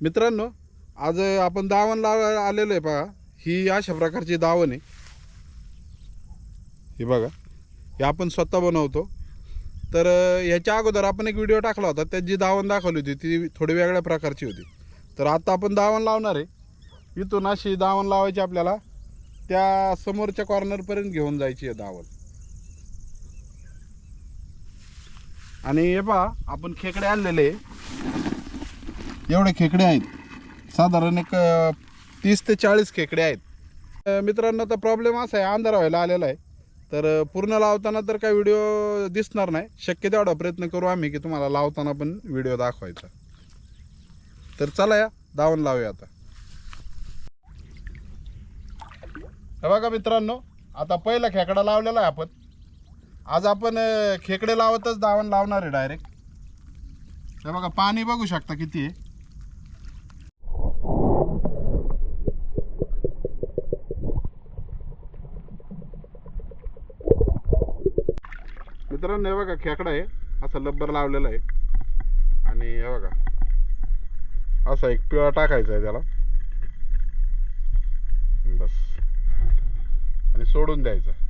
मित्रांनो आज आपण दावण लावायला आलेलो आहे पहा. ही अशा प्रकारची दावण आहे. हे बघा हे आपण स्वतः बनवतो. तर ह्याच्या अगोदर आपण एक व्हिडिओ टाकला होता त्यात जी दावण दाखवली होती ती थोडी वेगळ्या प्रकारची होती. तर आता आपण दावण लावणार आहे. इथून अशी दावण लावायची आपल्याला. त्या समोरच्या कॉर्नरपर्यंत घेऊन जायची आहे दावण. आणि हे पहा आपण खेकडे आणलेले एवढे खेकडे आहेत. साधारण एक तीस ते चाळीस खेकडे आहेत. मित्रांनो तर प्रॉब्लेम असा आहे अंधार व्हायला आलेला आहे. तर पूर्ण लावताना तर काही व्हिडिओ दिसणार नाही. शक्य तेवढा प्रयत्न करू आम्ही की तुम्हाला लावताना पण व्हिडिओ दाखवायचा. तर चला या धावून लावूया आता. हे बघा मित्रांनो आता पहिला खेकडा लावलेला आहे आपण. आज आपण खेकडे लावतच दावण लावणार आहे डायरेक्ट हे बघा पाणी बघू शकता किती आहे. मित्रांनो हे बघा खेकडा आहे. असा लब्बर लावलेला आहे. आणि हे बघा असा एक पिळा टाकायचा आहे त्याला. बस. आणि सोडून द्यायचा.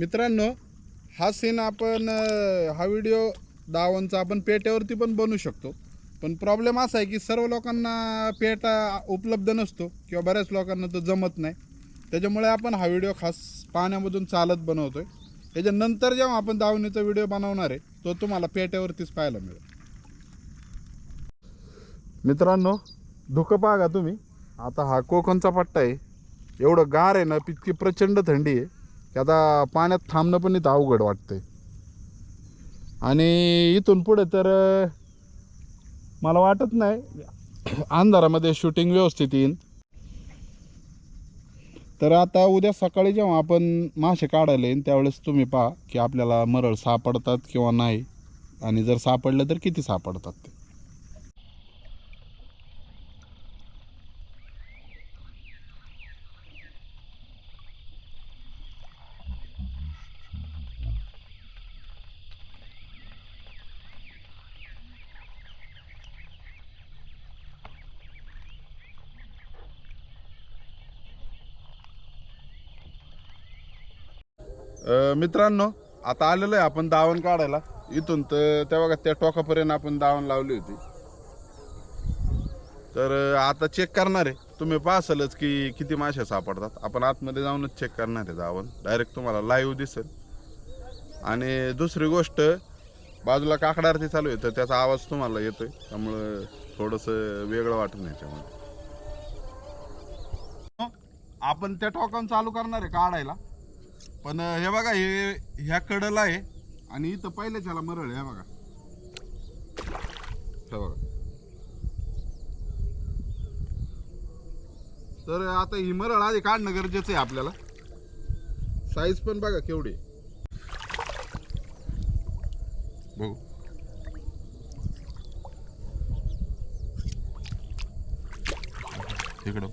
मित्रांनो हा सीन आपण हा व्हिडिओ दावांचा आपण पेट्यावरती पण बनवू शकतो. पण प्रॉब्लेम असा आहे की सर्व लोकांना पेटा उपलब्ध नसतो किंवा बऱ्याच लोकांना तो जमत नाही. त्याच्यामुळे आपण हा व्हिडिओ खास पाण्यामधून चालत बनवतो आहे त्याच्यानंतर जेव्हा आपण दावणीचा व्हिडिओ बनवणार आहे तो तुम्हाला पेट्यावरतीच पाहायला मिळेल. मित्रांनो धुकं पाहा तुम्ही. आता हा कोकणचा पट्टा आहे. एवढं गार आहे ना इतकी प्रचंड थंडी आहे. की आता पाण्यात थांबणं पण इथं अवघड वाटतंय. आणि इथून पुढे तर मला वाटत नाही अंधारामध्ये शूटिंग व्यवस्थित येईन. तर आता उद्या सकाळी जेव्हा आपण मासे काढायला येईन त्यावेळेस तुम्ही पहा की आपल्याला मरळ सापडतात किंवा नाही. आणि जर सापडलं तर किती सापडतात ते. मित्रांनो आता आलेलो आहे आपण दावण काढायला. इथून तर त्या बघा त्या टोकापर्यंत आपण दावण लावली होती. तर आता चेक करणार आहे. तुम्ही पाहसालच की किती मासे सापडतात. आपण आतमध्ये जाऊनच चेक करणार आहे दावण. डायरेक्ट तुम्हाला लाईव्ह दिसेल. आणि दुसरी गोष्ट बाजूला काकडा आरती चालू आहे तर त्याचा आवाज तुम्हाला येतोय. त्यामुळं थोडंसं वेगळं वाटून याच्यामध्ये. आपण त्या टोकान चालू करणार आहे काढायला. पण हे बघा हे ह्या कडला आहे आणि इथं पहिल्याच ह्याला मरळ आहे हे बघा. हे बघा. तर आता ही मरळ आधी काढणं गरजेचं आहे आपल्याला. साईज पण बघा केवढी. बघू. इकडं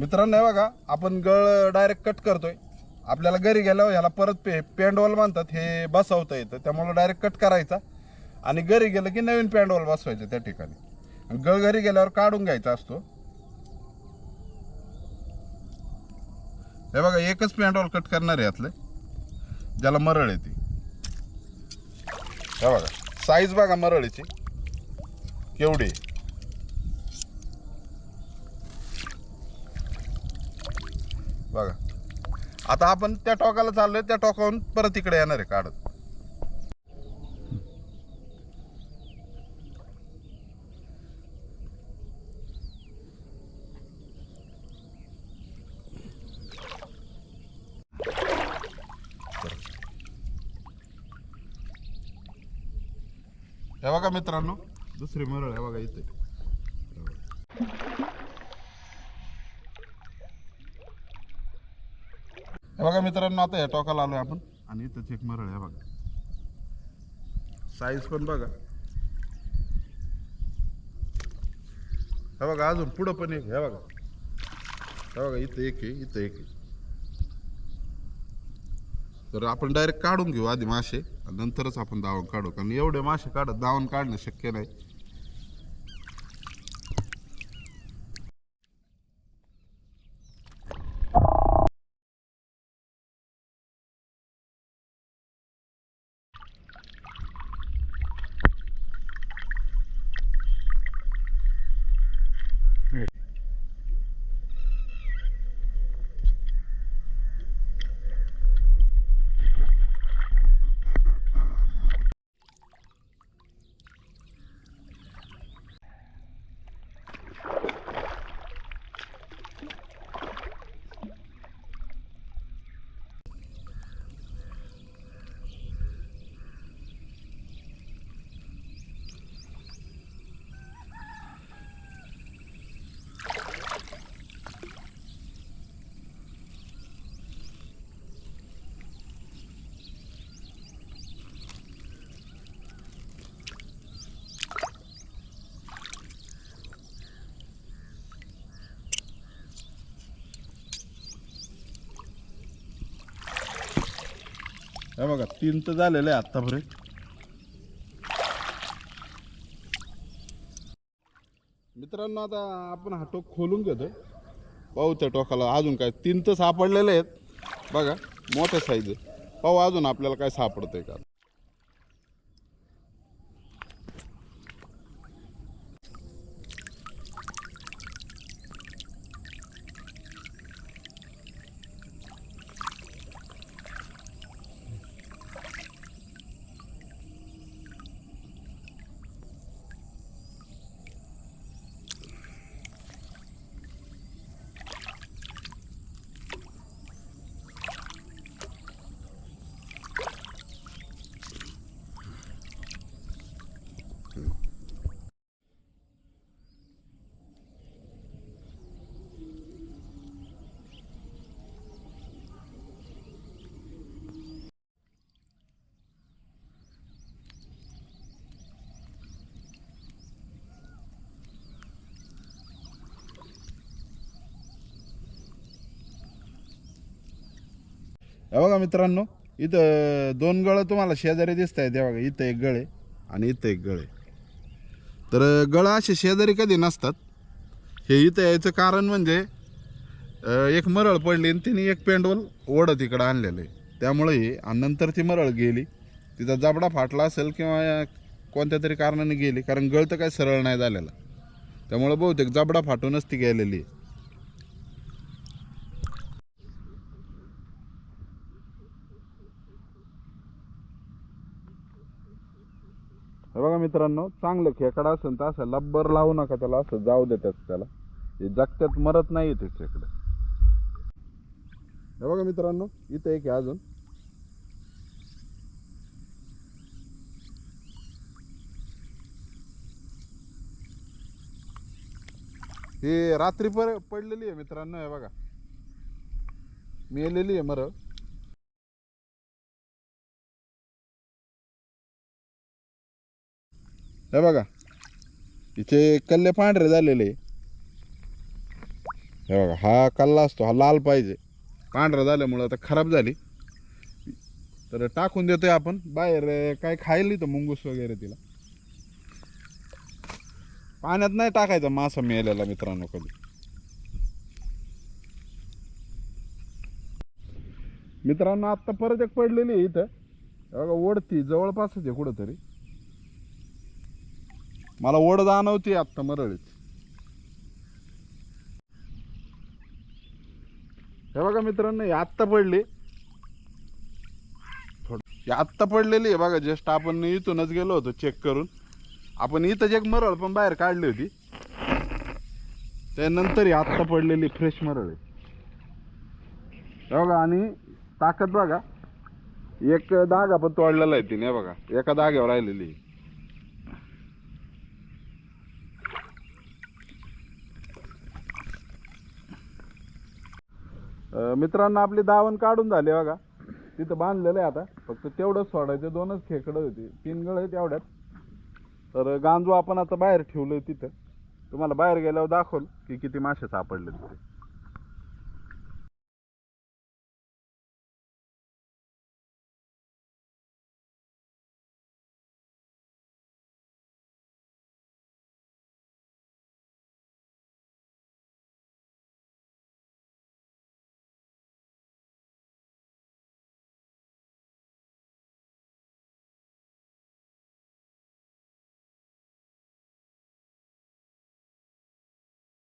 मित्रांनो हे बघा आपण गळ डायरेक्ट कट करतोय. आपल्याला घरी गेल्यावर ह्याला परत पे पेंडवॉल म्हणतात हे बसवता येतं. त्यामुळे डायरेक्ट कट करायचा. आणि घरी गेलं की नवीन पेंडवॉल बसवायचं त्या ठिकाणी. गळ घरी गेल्यावर काढून घ्यायचा असतो. हे बघा एकच पेंडवॉल कट करणार आहे यातलं. ज्याला मरळ येते हे बघा साईज बघा मरळीची. केवढी बघा. आता आपण त्या टोकाला चाललोय त्या टोकाहून परत इकडे येणार आहे काढत. हे बघा मित्रांनो दुसरी मरळ आहे बघा इथे. हे बघा मित्रांनो आता या टोकाला आहे आपण. आणि इथंच एक मरळ आहे बघा. साईज पण बघा. हे बघा अजून पुढं पण एक हे बघा. हे बघा इथं एक आहे इथं एक आहे. तर आपण डायरेक्ट काढून घेऊ आधी मासे. नंतरच आपण दावण काढू. कारण एवढे मासे काढत दावण काढणं शक्य नाही. हे बघा तीन तर झालेले आहे आत्तापर्यंत मित्रांनो आता आपण हा टोक खोलून घेतो पाहू त्या टोकाला अजून काय तीन तर सापडलेले आहेत. बघा मोठ्या साईज पाहू अजून आपल्याला काय सापडतंय का? हे बघा मित्रांनो इथं दोन गळं तुम्हाला शेजारी दिसत आहेत हे बघा इथं एक गळे आणि इथं एक गळे. तर गळं असे शेजारी कधी नसतात. हे इथं यायचं कारण म्हणजे एक मरळ पडली आणि तिने एक पेंडोल ओढत इकडं आणलेलं आहे. त्यामुळे आणि नंतर ती मरळ गेली. तिचा जबडा फाटला असेल किंवा कोणत्या तरी कारणाने गेली कारण गळ तर काही सरळ नाही झालेला. त्यामुळं बहुतेक जबडा फाटूनच ती गेलेली आहे. हे बघा मित्रांनो चांगलं खेकडा असेल तर असं लब्बर लावू नका त्याला असं जाऊ देतात त्याला. हे जगत्यात मरत नाही ते खेकडे. हे बघा मित्रांनो इथं एक अजून. हे रात्री पर पडलेली आहे मित्रांनो हे बघा. मेलेली आहे मर. हे बघा. इथे कल्ले पांढरे झालेले. हे बघा हा कल्ला असतो हा लाल पाहिजे. पांढरा झाल्यामुळं आता खराब झाली. तर टाकून देतोय आपण. बाहेर काय खायला तर मुंगूस वगैरे तिला. पाण्यात नाही टाकायचा मासा मेलेला मित्रांनो कधी. मित्रांनो आत्ता परत एक पडलेली आहे इथं. बघा ओढती जवळपासच आहे कुठंतरी. मला ओढ जाणवती आत्ता मरळीत. हे बघा मित्रांनो ही आत्ता पडली. आत्ता पडलेली आहे बघा जस्ट आपण इथूनच गेलो होतो चेक करून. आपण इथंच एक मरळ पण बाहेर काढली होती. त्यानंतर ही आत्ता पडलेली फ्रेश मरळ आहे. हे बघा आणि ताकद बघा. एक धागा पण तोडलेला आहे तिने हे बघा. एका धाग्यावर राहिलेली आहे. अं, मित्रांनो आपली दावण काढून झाली बघा. तिथं बांधलेलं आहे आता. फक्त तेवढंच सोडायचं. दोनच खेकडं होते. तीन गळ आहेत एवढ्यात. तर गांजू आपण आता बाहेर ठेवलंय तिथं. तुम्हाला बाहेर गेल्यावर दाखवल की किती मासे सापडले तिथे.